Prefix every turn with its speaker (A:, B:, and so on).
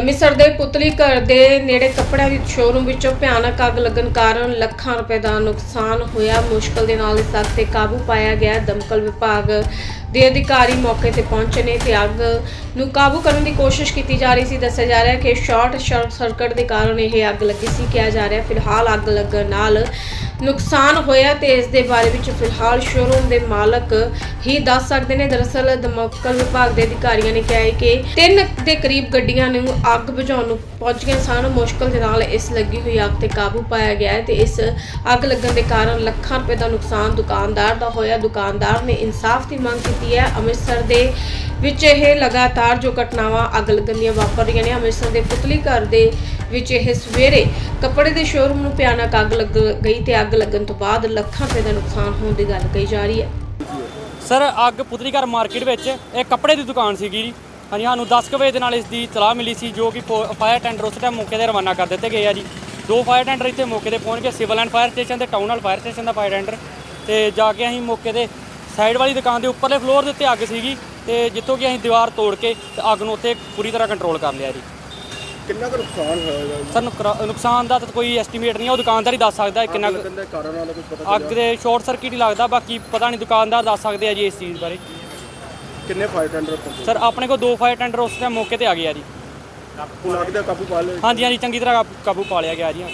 A: ਅੰਮ੍ਰਿਤਸਰ ਦੇ ਪੁਤਲੀ ਘਰ ਦੇ ਨੇੜੇ ਕੱਪੜਿਆਂ ਦੀ ਸ਼ੋਰੂਮ ਵਿੱਚੋਂ ਭਿਆਨਕ ਅੱਗ ਲੱਗਣ ਕਾਰਨ ਲੱਖਾਂ ਰੁਪਏ ਦਾ ਨੁਕਸਾਨ ਹੋਇਆ। ਮੁਸ਼ਕਲ ਦੇ ਨਾਲ ਇਸ ਅੱਗ ਤੇ ਕਾਬੂ ਪਾਇਆ ਗਿਆ। ਦਮਕਲ ਵਿਭਾਗ ਦੇ ਅਧਿਕਾਰੀ ਮੌਕੇ ਤੇ ਪਹੁੰਚੇ ਨੇ ਤੇ ਅੱਗ ਨੂੰ ਕਾਬੂ ਕਰਨ ਦੀ ਕੋਸ਼ਿਸ਼ ਕੀਤੀ ਜਾ ਰਹੀ ਸੀ। ਦੱਸਿਆ ਜਾ ਰਿਹਾ ਹੈ ਕਿ ਸ਼ਾਰਟ ਸਰਕਟ ਦੇ ਕਾਰਨ ਇਹ ਅੱਗ ਲੱਗੀ ਸੀ। ਕਿਹਾ ਜਾ ਰਿਹਾ ਫਿਲਹਾਲ ਅੱਗ ਲੱਗਣ ਨਾਲ ਨੁਕਸਾਨ ਹੋਇਆ ਤੇ ਇਸ ਦੇ ਬਾਰੇ ਵਿੱਚ ਫਿਲਹਾਲ ਸ਼ੋਰੂਮ ਦੇ ਮਾਲਕ ਹੀ ਦੱਸ ਸਕਦੇ ਨੇ। ਦਰਅਸਲ ਦਮਕਲ ਵਿਭਾਗ ਦੇ ਅਧਿਕਾਰੀਆਂ ਨੇ ਕਿਹਾ ਹੈ ਕਿ ਤਿੰਨ ਦੇ ਕਰੀਬ ਗੱਡੀਆਂ ਨੂੰ ਅੱਗ ਬੁਝਾਉਣ ਨੂੰ ਪਹੁੰਚੀਆਂ ਸਨ। ਮੁਸ਼ਕਲ ਦੇ ਨਾਲ ਇਸ ਲੱਗੀ ਹੋਈ ਅੱਗ ਤੇ ਕਾਬੂ ਪਾਇਆ ਗਿਆ ਹੈ ਤੇ ਇਸ ਅੱਗ ਲੱਗਣ ਦੇ ਕਾਰਨ ਲੱਖਾਂ ਰੁਪਏ ਦਾ ਨੁਕਸਾਨ ਦੁਕਾਨਦਾਰ ਦਾ ਹੋਇਆ। ਦੁਕਾਨਦਾਰ ਨੇ ਇਨਸਾਫ ਦੀ ਮੰਗ ਕੀਤੀ ਹੈ। ਅੰਮ੍ਰਿਤਸਰ ਦੇ ਵਿੱਚ ਇਹ ਲਗਾਤਾਰ ਜੋ ਘਟਨਾਵਾਂ ਅੱਗ ਲੱਗਣ ਦੀਆਂ ਵਾਪਰ ਰਹੀਆਂ ਨੇ, ਅੰਮ੍ਰਿਤਸਰ ਦੇ ਪੁਤਲੀ ਘਰ ਦੇ ਵਿੱਚ ਇਹ ਸਵੇਰੇ ਕੱਪੜੇ ਦੇ ਸ਼ੋਰੂਮ ਨੂੰ ਭਿਆਨਕ ਅੱਗ ਲੱਗ ਗਈ ਤੇ ਅੱਗ ਲੱਗਣ ਤੋਂ ਬਾਅਦ ਲੱਖਾਂ ਰੁਪਏ ਦਾ ਨੁਕਸਾਨ ਹੋਣ ਦੀ ਗੱਲ ਕਹੀ ਜਾ ਰਹੀ ਹੈ।
B: ਸਰ, ਅੱਗ ਪੁਤਲੀ ਘਰ ਮਾਰਕੀਟ ਵਿੱਚ ਇਹ ਕੱਪੜੇ ਦੀ ਦੁਕਾਨ ਸੀਗੀ ਜੀ। ਹਾਂਜੀ, ਸਾਨੂੰ 10 ਕੁ ਵਜੇ ਦੇ ਨਾਲ ਇਸ ਦੀ ਤਲਾਹ ਮਿਲੀ ਸੀ, ਜੋ ਕਿ ਫਾਇਰ ਟੈਂਡਰ ਉਸ ਟਾਈਮ ਮੌਕੇ ਤੇ ਰਵਾਨਾ ਕਰ ਦਿੱਤੇ ਗਏ ਆ ਜੀ। ਦੋ ਫਾਇਰ ਟੈਂਡਰ ਇੱਥੇ ਮੌਕੇ ਤੇ ਪਹੁੰਚ ਗਏ ਸਿਵਲ ਐਂਡ ਫਾਇਰ ਸਟੇਸ਼ਨ ਤੇ ਟਾਊਨ ਹਾਲ ਫਾਇਰ ਸਟੇਸ਼ਨ ਦਾ ਫਾਇਰ ਟੈਂਡਰ ਤੇ ਜਾ ਕੇ ਅਸੀਂ ਮੌਕੇ ਤੇ ਸਾਈਡ ਵਾਲੀ ਦੁਕਾਨ ਦੇ ਉੱਪਰਲੇ ਫਲੋਰ ਦੇ ਉੱਤੇ ਅੱਗ ਸੀਗੀ, ਤੇ ਜਿੱਥੋਂ ਕਿ ਅਸੀਂ ਦੀਵਾਰ ਤੋੜ ਕੇ ਤੇ ਅੱਗ ਨੂੰ ਉੱਥੇ ਪੂਰੀ ਤਰ੍ਹਾਂ ਕੰਟਰੋਲ ਕਰ ਲਿਆ ਜੀ।
C: ਕਿੰਨਾ ਕੁ ਨੁਕਸਾਨ ਹੋਇਆ
B: ਸਰ ਨੁਕਰਾ- ਨੁਕਸਾਨ ਦਾ ਤਾਂ ਕੋਈ ਐਸਟੀਮੇਟ ਨਹੀਂ ਹੈ ਉਹ ਦੁਕਾਨਦਾਰ ਹੀ ਦੱਸ ਸਕਦਾ ਹੈ ਕਿੰਨਾ ਕੁ-
C: ਲੱਗਣ ਦੇ ਕਾਰਨ ਵਾਲਾ ਕੁਝ ਪਤਾ
B: ਅੱਗ ਦੇ ਸ਼ਾਰਟ ਸਰਕਟ ਹੀ ਲੱਗਦਾ ਬਾਕੀ ਪਤਾ ਨਹੀਂ ਦੁਕਾਨਦਾਰ ਦੱਸ ਸਕਦੇ ਆ ਜੀ ਇਸ ਚੀਜ਼ ਬਾਰੇ।
C: ਕਿੰਨੇ ਫਾਇਰ ਟੈਂਡਰ ਪਹੁੰਚੇ
B: ਸਰ ਆਪਣੇ ਕੋਲ ਦੋ ਫਾਇਰ ਟੈਂਡਰ ਉਸ ਟਾਈਮ ਮੌਕੇ ਤੇ ਆ ਗਏ ਆ ਜੀ।
C: ਹੁਣ ਅੱਗ ਦਾ ਕਾਬੂ ਪਾ ਲਿਆ
B: ਹਾਂਜੀ ਹਾਂਜੀ ਚੰਗੀ ਤਰ੍ਹਾਂ ਕਾਬੂ ਪਾ ਲਿਆ ਗਿਆ ਜੀ।